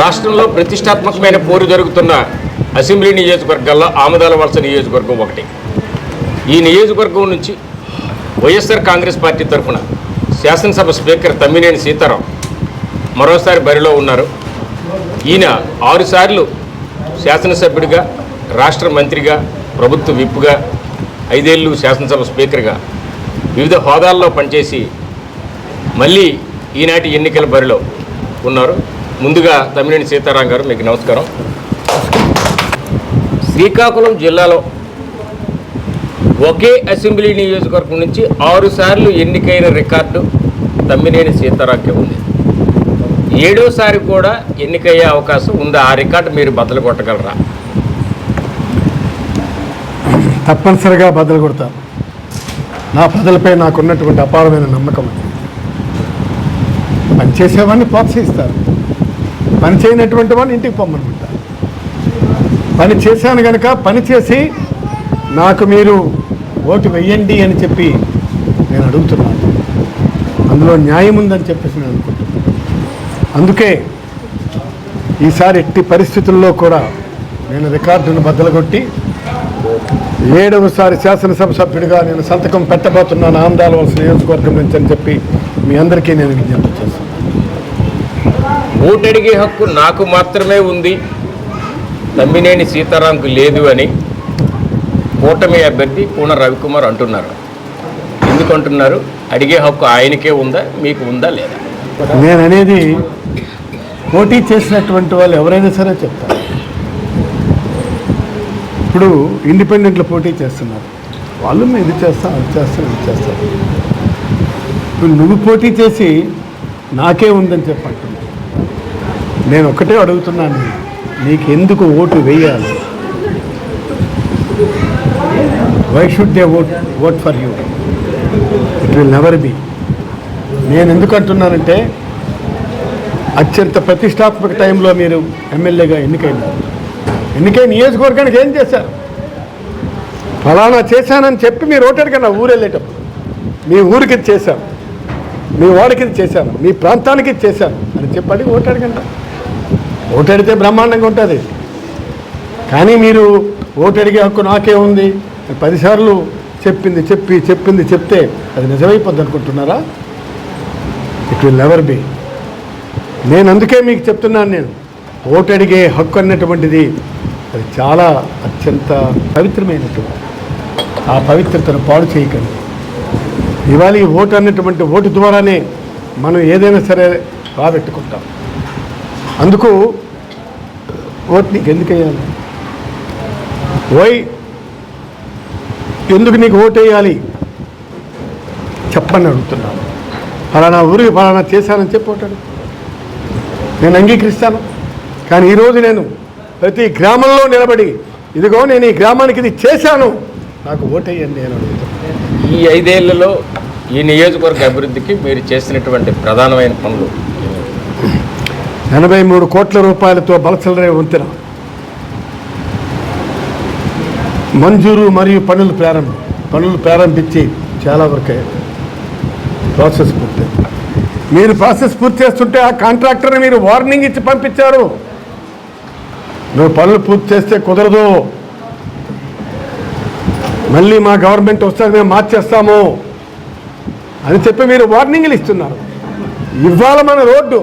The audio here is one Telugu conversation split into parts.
రాష్ట్రంలో ప్రతిష్టాత్మకమైన పోరు జరుగుతున్న అసెంబ్లీ నియోజకవర్గాల్లో ఆమదాల వలస నియోజకవర్గం ఒకటి. ఈ నియోజకవర్గం నుంచి వైఎస్ఆర్ కాంగ్రెస్ పార్టీ తరఫున శాసనసభ స్పీకర్ తమ్మినేని సీతారాం మరోసారి బరిలో ఉన్నారు. ఈయన ఆరుసార్లు శాసనసభ్యుడిగా రాష్ట్ర మంత్రిగా ప్రభుత్వ విప్పుగా ఐదేళ్ళు శాసనసభ స్పీకర్గా వివిధ హోదాల్లో పనిచేసి మళ్ళీ ఈనాటి ఎన్నికల బరిలో ఉన్నారు. ముందుగా తమ్మినేని సీతారాం గారు మీకు నమస్కారం. శ్రీకాకుళం జిల్లాలో ఒకే అసెంబ్లీ నియోజకవర్గం నుంచి ఆరుసార్లు ఎన్నికైన రికార్డు తమ్మినేని సీతారాంకే ఉంది. ఏడోసారి కూడా ఎన్నికయ్యే అవకాశం ఉంది? ఆ రికార్డు మీరు బద్దలు కొట్టగలరా? తప్పనిసరిగా బద్దలు కొడతాను నా ప్రజలపై నాకున్నటువంటి అపారమైన నమ్మకం పనిచేసేవాడిని ప్రోత్సహిస్తారు. పని చేయనటువంటి వాడిని ఇంటికి పొమ్మనమాట. పని చేశాను కనుక పని చేసి నాకు మీరు ఓటు వెయ్యండి అని చెప్పి నేను అడుగుతున్నాను. అందులో న్యాయం ఉందని చెప్పేసి నేను అనుకుంటున్నాను. అందుకే ఈసారి ఎట్టి పరిస్థితుల్లో కూడా నేను రికార్డును బద్దలుగొట్టి ఏడవసారి శాసనసభ సభ్యుడిగా నేను సంతకం పెట్టబోతున్నాను ఆంధ్రాల వలస నియోజకవర్గం నుంచి అని చెప్పి మీ అందరికీ నేను విజ్ఞప్తి ఓటడిగే హక్కు నాకు మాత్రమే ఉంది. తమ్మినేని సీతారాంకు లేదు అని కూటమి అభ్యర్థి పూన రవికుమార్ అంటున్నారు. ఎందుకు అంటున్నారు? అడిగే హక్కు ఆయనకే ఉందా మీకు ఉందా లేదా? నేను అనేది పోటీ చేసినటువంటి వాళ్ళు ఎవరైనా సరే చెప్తారు. ఇప్పుడు ఇండిపెండెంట్లు పోటీ చేస్తున్నారు. వాళ్ళు మేము ఇది చేస్తాం అది చేస్తాం ఇది చేస్తాం. ఇప్పుడు నువ్వు పోటీ చేసి నాకే ఉందని చెప్పండి. నేను ఒకటే అడుగుతున్నాను నీకు ఎందుకు ఓటు వేయాలి? Why should they vote vote for you it will never be నేను ఎందుకు అంటున్నానంటే అత్యంత ప్రతిష్టాత్మక టైంలో మీరు ఎమ్మెల్యేగా ఎన్నికైన ఎన్నికై నియోజకవర్గానికి ఏం చేశారు? ఫలానా చేశానని చెప్పి మీరు ఓటాడికన్నా ఊరు వెళ్ళేటప్పుడు మీ ఊరికి చేశాను మీ వాడికి ఇది చేశాను మీ ప్రాంతానికి ఇది చేశాను అని చెప్పండి ఓటాడికంట ఓటెడితే బ్రహ్మాండంగా ఉంటుంది. కానీ మీరు ఓటు అడిగే హక్కు నాకే ఉంది. పదిసార్లు చెప్పింది చెప్పి చెప్పింది చెప్తే అది నిజమైపోద్ది అనుకుంటున్నారా? ఇట్ విల్ నెవర్ బి నేను అందుకే మీకు చెప్తున్నాను నేను. ఓటు అడిగే హక్కు అన్నటువంటిది అది చాలా అత్యంత పవిత్రమైనటువంటి ఆ పవిత్రతను పాడు చేయకండి. ఇవాళ ఈ ఓటు అన్నటువంటి ఓటు ద్వారానే మనం ఏదైనా సరే రాబెట్టుకుంటాం. అందుకు ఓట్ నీకు ఎందుకు వేయాలి? వై ఎందుకు నీకు ఓటు వేయాలి? చెప్పని అడుగుతున్నాను ఫలానా ఊరికి ఫలానా చేశానని చెప్పాడు నేను అంగీకరిస్తాను. కానీ ఈరోజు నేను ప్రతి గ్రామంలో నిలబడి ఇదిగో నేను ఈ గ్రామానికి ఇది చేశాను. నాకు ఓటేయండి నేను అడుగుతాను ఈ ఐదేళ్ళలో ఈ నియోజకవర్గ అభివృద్ధికి మీరు చేసినటువంటి ప్రధానమైన పనులు ఎనభై మూడు కోట్ల రూపాయలతో బలసలరే వంతెన. మంజూరు మరియు పనులు ప్రారంభం. పనులు ప్రారంభించి చాలా వరకే ప్రాసెస్ పూర్తి మీరు ప్రాసెస్ పూర్తి చేస్తుంటే ఆ కాంట్రాక్టర్ని మీరు వార్నింగ్ ఇచ్చి పంపించారు. నువ్వు పనులు పూర్తి చేస్తే కుదరదు. మళ్ళీ మా గవర్నమెంట్ వస్తే మేము మార్చేస్తాము అని చెప్పి మీరు వార్నింగ్లు ఇస్తున్నారు. ఇవ్వాలి మన రోడ్డు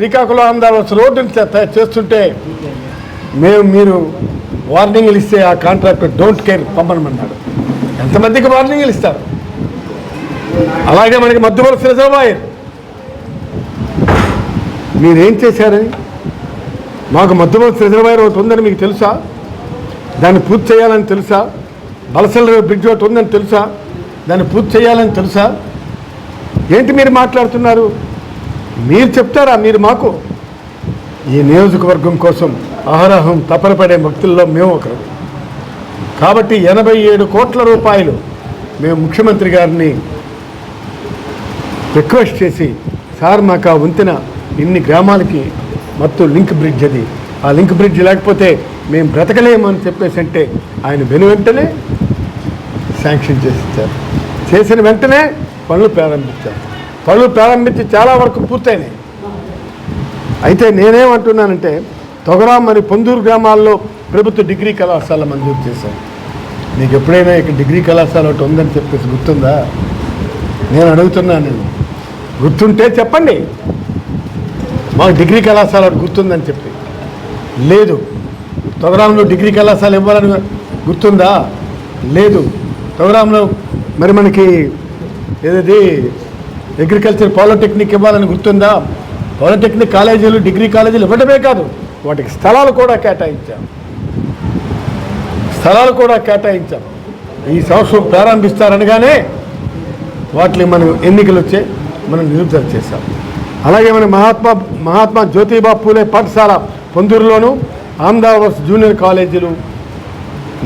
శ్రీకాకుళం ఆంధ్రప్రదేశ్ రోడ్డుని చేస్తుంటే మేము మీరు వార్నింగ్లు ఇస్తే ఆ కాంట్రాక్టర్ డోంట్ కేర్ పంపనమన్నాడు ఎంతమందికి వార్నింగ్లు ఇస్తారు? అలాగే మనకి మధ్య వలస మీరేం చేశారని? మాకు మధ్య వలస ఒకటి ఉందని మీకు తెలుసా? దాన్ని పూర్తి చేయాలని తెలుసా? బలసల బ్రిడ్జ్ ఒకటి ఉందని తెలుసా? దాన్ని పూర్తి చేయాలని తెలుసా? ఏంటి మీరు మాట్లాడుతున్నారు? మీరు చెప్తారా? మీరు మాకు ఈ నియోజకవర్గం కోసం అహరహం తపన పడే భక్తుల్లో మేము ఒకరు. కాబట్టి ఎనభై ఏడు కోట్ల రూపాయలు మేము ముఖ్యమంత్రి గారిని రిక్వెస్ట్ చేసి సార్ మాకు ఆ వంతెన ఇన్ని గ్రామాలకి మొత్తం లింక్ బ్రిడ్జ్ అది. ఆ లింక్ బ్రిడ్జ్ లేకపోతే మేము బ్రతకలేమని చెప్పేసి అంటే ఆయన వెను వెంటనే శాంక్షన్ చేసి ఇచ్చారు. చేసిన వెంటనే పనులు ప్రారంభించారు. పనులు ప్రారంభించి చాలా వరకు పూర్తయినాయి. అయితే నేనేమంటున్నానంటే తొగరాం మరి పొందూరు గ్రామాల్లో ప్రభుత్వ డిగ్రీ కళాశాల మంజూరు చేశాను నీకు ఎప్పుడైనా ఇక్కడ డిగ్రీ కళాశాల ఒకటి ఉందని చెప్పేసి గుర్తుందా? నేను అడుగుతున్నాను. నేను గుర్తుంటే చెప్పండి. మాకు డిగ్రీ కళాశాల ఒకటి గుర్తుందని చెప్పి. లేదు. తొగరాంలో డిగ్రీ కళాశాల ఇవ్వాలని గుర్తుందా? లేదు. తొగరాంలో మరి మనకి ఏదది? అగ్రికల్చర్ పాలిటెక్నిక్ ఇవ్వాలని గుర్తుందా? పాలిటెక్నిక్ కాలేజీలు డిగ్రీ కాలేజీలు ఇవ్వడమే కాదు వాటికి స్థలాలు కూడా కేటాయించాం. స్థలాలు కూడా కేటాయించాం. ఈ సంవత్సరం ప్రారంభిస్తారనగానే వాటిని మనం ఎన్నికలు వచ్చే మనం నిరుద్ధం చేశాం. అలాగే మన మహాత్మా మహాత్మా జ్యోతిబా పూలే పాఠశాల పొందూరులోను ఆమ్దావర్స్ జూనియర్ కాలేజీలు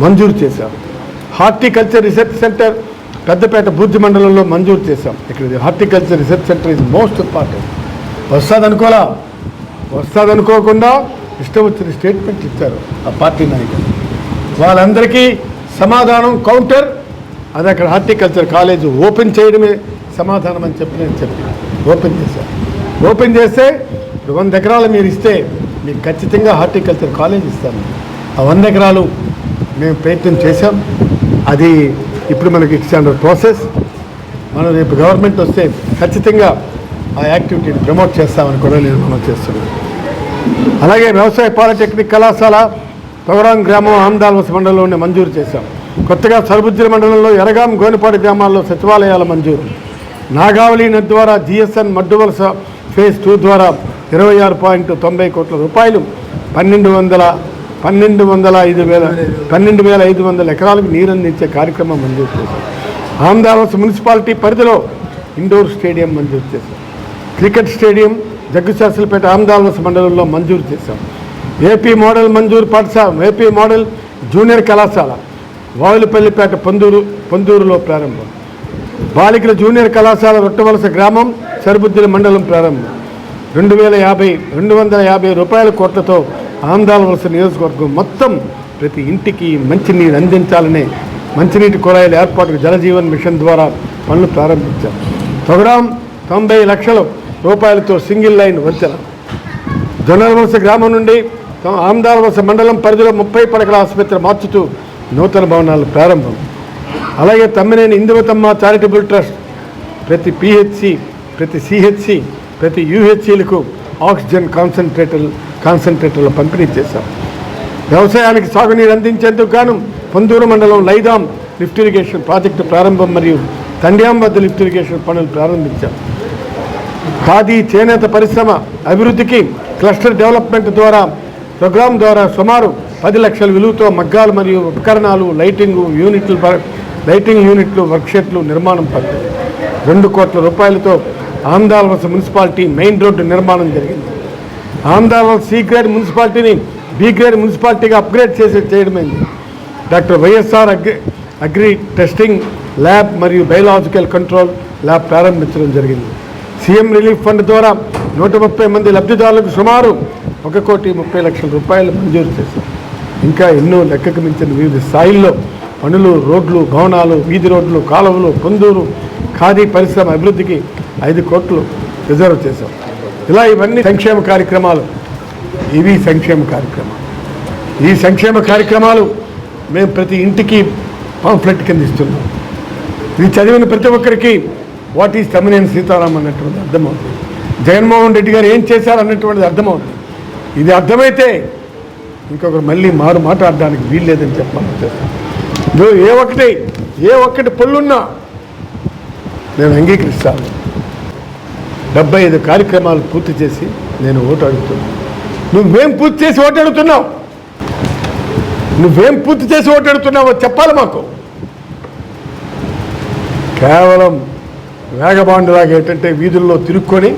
మంజూరు చేశాం. హార్టికల్చర్ రీసెర్చ్ సెంటర్ పెద్దపేట బుద్ధి మండలంలో మంజూరు చేశాం. ఇక్కడ horticulture research centre is most important వస్తుంది అనుకోలా వస్తుంది అనుకోకుండా ఇష్టం వచ్చిన స్టేట్మెంట్ ఇచ్చారు ఆ పార్టీ నాయకులు. వాళ్ళందరికీ సమాధానం కౌంటర్ అది అక్కడ హార్టికల్చర్ కాలేజ్ ఓపెన్ చేయడమే సమాధానం అని చెప్పి నేను చెప్పి ఓపెన్ చేశాను. ఓపెన్ చేస్తే ఇప్పుడు వంద ఎకరాలు మీరు ఇస్తే మీకు ఖచ్చితంగా హార్టికల్చర్ కాలేజ్ ఇస్తాను. ఆ వంద ఎకరాలు మేము ప్రయత్నం చేశాం. అది ఇప్పుడు మనకి ఇట్స్ అండర్ ప్రాసెస్ మనం రేపు గవర్నమెంట్ వస్తే ఖచ్చితంగా ఆ యాక్టివిటీని ప్రమోట్ చేస్తామని కూడా నేను మనం చేస్తున్నాను అలాగే వ్యవసాయ పాలిటెక్నిక్ కళాశాల పొగరాం గ్రామం ఆంధ్రాలవస మండలంలోనే మంజూరు చేశాం. కొత్తగా సరుబుజ్జిల మండలంలో ఎరగాం గోనిపాడు గ్రామాల్లో సచివాలయాల మంజూరు. నాగావళి నది ద్వారా జిఎస్ఎన్ మడ్డువలస ఫేజ్ టూ ద్వారా ఇరవై ఆరు పాయింట్ తొంభై కోట్ల రూపాయలు పన్నెండు వందల పన్నెండు వందల ఐదు వేల పన్నెండు వేల ఐదు వందల ఎకరాలకు నీరందించే కార్యక్రమం మంజూరు చేశారు. ఆంధ్రప్రదేశ్ మున్సిపాలిటీ పరిధిలో ఇండోర్ స్టేడియం మంజూరు చేశాం క్రికెట్ స్టేడియం జగ్గుశాస్త్రపేట ఆంధ్రప్రదేశ్ మండలంలో మంజూరు చేశాం ఏపీ మోడల్ మంజూరు పాఠశాల ఏపీ మోడల్ జూనియర్ కళాశాల వాయులపల్లిపేట పొందూరు పొందూరులో ప్రారంభం. బాలికల జూనియర్ కళాశాల రొట్టవలస గ్రామం సరిబుద్దుల మండలం ప్రారంభం. రెండు వేల యాభై రెండు వందల యాభై రూపాయల కోట్లతో ఆంధ్రాల వలస నియోజకవర్గం మొత్తం ప్రతి ఇంటికి మంచినీరు అందించాలనే మంచినీటి కుళాయిల ఏర్పాటుకు జలజీవన్ మిషన్ ద్వారా పనులు ప్రారంభించారు. తొగరాం తొంభై లక్షల రూపాయలతో సింగిల్ లైన్ వంతెన జొన్నలవలస గ్రామం నుండి ఆమదాలవలస మండలం పరిధిలో ముప్పై పడకల ఆసుపత్రి మార్చుతూ నూతన భవనాలు ప్రారంభం. అలాగే తమ్మినేని ఇందువతమ్మ చారిటబుల్ ట్రస్ట్ ప్రతి పిహెచ్సి ప్రతి సిహెచ్సి ప్రతి యూహెచ్సీలకు ఆక్సిజన్ కాన్సన్ట్రేటర్ కాన్సన్ట్రేటర్లు పంపిణీ చేశాం. వ్యవసాయానికి సాగునీరు అందించేందుకు గాను పొందూరు మండలం లైదాం లిఫ్ట్ ఇరిగేషన్ ప్రాజెక్టు ప్రారంభం మరియు తండ్యాం వద్ద లిఫ్ట్ ఇరిగేషన్ పనులు ప్రారంభించాం. ఖాదీ చేనేత పరిశ్రమ అభివృద్ధికి క్లస్టర్ డెవలప్మెంట్ ద్వారా ప్రోగ్రాం ద్వారా సుమారు పది లక్షల విలువతో మగ్గాలు మరియు ఉపకరణాలు లైటింగ్ యూనిట్లు లైటింగ్ యూనిట్లు వర్క్షెట్లు నిర్మాణం పడుతుంది రెండు కోట్ల రూపాయలతో ఆంధ్రావలస మున్సిపాలిటీ మెయిన్ రోడ్డు నిర్మాణం జరిగింది. ఆంధ్రావలస సి గ్రేడ్ మున్సిపాలిటీని బి గ్రేడ్ మున్సిపాలిటీగా అప్గ్రేడ్ చేసి చేయడమైంది doctor YSR agri agri testing lab మరియు బయలాజికల్ కంట్రోల్ ల్యాబ్ ప్రారంభించడం జరిగింది. సీఎం రిలీఫ్ ఫండ్ ద్వారా నూట ముప్పై మంది లబ్ధిదారులకు సుమారు ఒక కోటి ముప్పై లక్షల రూపాయలు మంజూరు చేశారు. ఇంకా ఎన్నో లెక్కకు మించిన వివిధ స్థాయిల్లో పనులు రోడ్లు భవనాలు వీధి రోడ్లు కాలువలు పొందూరు ఖాదీ పరిశ్రమ అభివృద్ధికి ఐదు కోట్లు రిజర్వ్ చేశాం ఇలా ఇవన్నీ సంక్షేమ కార్యక్రమాలు. ఇవి సంక్షేమ కార్యక్రమాలు. ఈ సంక్షేమ కార్యక్రమాలు మేము ప్రతి ఇంటికి పాంఫ్లెట్ కింద ఇస్తున్నాం. ఇది చదివిన ప్రతి ఒక్కరికి వాట్ ఈజ్ తమ్మినేని సీతారాం అన్నటువంటి అర్థమవుతుంది. జగన్మోహన్ రెడ్డి గారు ఏం చేశారు అన్నటువంటిది అర్థమవుతుంది. ఇది అర్థమైతే ఇంకొకరు మళ్ళీ మారు మాట్లాడడానికి వీల్లేదని చెప్పాలని చేస్తాను నువ్వు ఏ ఒక్కటి ఏ ఒక్కటి పళ్ళున్నా నేను అంగీకరిస్తాను. డెబ్బై ఐదు కార్యక్రమాలు పూర్తి చేసి నేను ఓటు అడుగుతున్నాను నువ్వేం పూర్తి చేసి ఓటు అడుగుతున్నావు? నువ్వేం పూర్తి చేసి ఓటు అడుగుతున్నావో చెప్పాలి మాకు. కేవలం వేగబాండులాగా ఏంటంటే వీధుల్లో తిరుక్కొని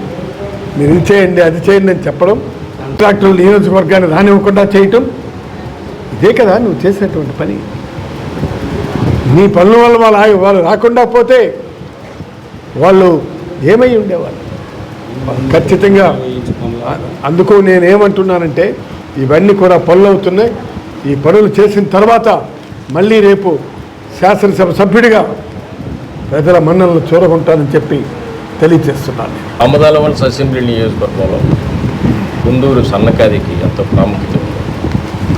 మీరు ఇది చేయండి అది చేయండి అని చెప్పడం కాంట్రాక్టర్లు నియోజకవర్గాన్ని రానివ్వకుండా చేయటం ఇదే కదా నువ్వు చేసినటువంటి పని. నీ పనుల వల్ల వాళ్ళు వాళ్ళు రాకుండా పోతే వాళ్ళు ఏమై ఉండేవాళ్ళు? ఖచ్చితంగా. అందుకు నేను ఏమంటున్నానంటే ఇవన్నీ కూడా పనులు అవుతున్నాయి ఈ పనులు చేసిన తర్వాత మళ్ళీ రేపు శాసనసభ సభ్యుడిగా ప్రజల మన్నలను చూరకుంటానని చెప్పి తెలియజేస్తున్నాను. అమదాల వలస అసెంబ్లీ నియోజకవర్గంలో గుంటూరు సన్నకాదికి ఎంతో ప్రాముఖ్యత ఉంది.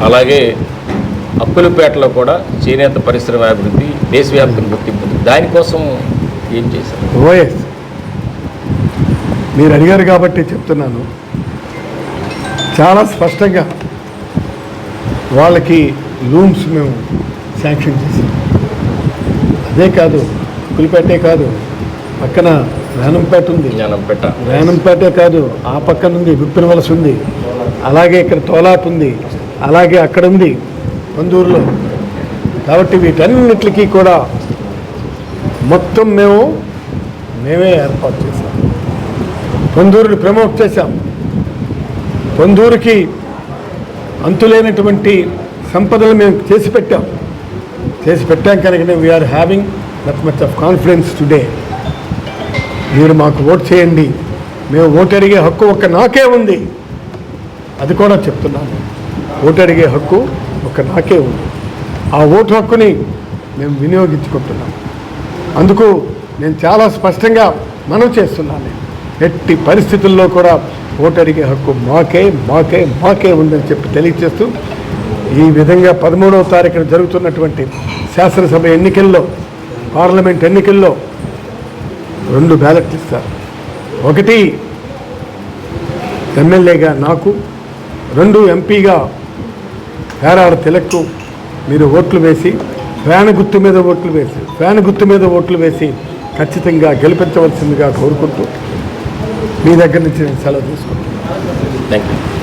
అలాగే అప్పులపేటలో కూడా చేనేత పరిశ్రమ అభివృద్ధి దేశవ్యాప్తంగా గుర్తింపు. దానికోసం ఏం చేశారు? ఓఎస్ మీరు అడిగారు కాబట్టి చెప్తున్నాను. చాలా స్పష్టంగా వాళ్ళకి లూమ్స్ మేము శాంక్షన్ చేసాం అదే కాదు పులిపేటే కాదు పక్కన రానంపేట ఉంది. రానంపేటే. కాదు ఆ పక్కన ఉంది విప్పిన వలస ఉంది. అలాగే ఇక్కడ తోలాపు ఉంది అలాగే అక్కడ ఉంది పందూరులో కాబట్టి వీటన్నిటికీ కూడా మొత్తం మేము మేమే ఏర్పాటు చేశాం. పొందూరుని ప్రమోట్ చేశాం. పొందూరుకి అంతులేనటువంటి సంపదలు మేము చేసి పెట్టాం. చేసి పెట్టాం కనుకనే we're having that much of confidence today మీరు మాకు ఓట్ చేయండి. మేము ఓటు అడిగే హక్కు ఒక్క నాకే ఉంది. అది కూడా చెప్తున్నాను. ఓటు అడిగే హక్కు ఒక నాకే ఉంది. ఆ ఓటు హక్కుని మేము వినియోగించుకుంటున్నాం. అందుకు నేను చాలా స్పష్టంగా మనం చేస్తున్నాను. ఎట్టి పరిస్థితుల్లో కూడా ఓటు అడిగే హక్కు మాకే మాకే మాకే ఉందని చెప్పి తెలియజేస్తూ ఈ విధంగా పదమూడవ తారీఖున జరుగుతున్నటువంటి శాసనసభ ఎన్నికల్లో పార్లమెంట్ ఎన్నికల్లో రెండు బ్యాలెట్లు ఇస్తారు. ఒకటి ఎమ్మెల్యేగా నాకు రెండు ఎంపీగా పేరాడ తిలక్కు మీరు ఓట్లు వేసి ఫ్యాన్ గుర్తు మీద ఓట్లు వేసి ఫ్యాన్ గుర్తు మీద ఓట్లు వేసి ఖచ్చితంగా గెలిపించవలసిందిగా కోరుకుంటూ మీ దగ్గర నుంచి సెలవు తీసుకుంటాను. Thank you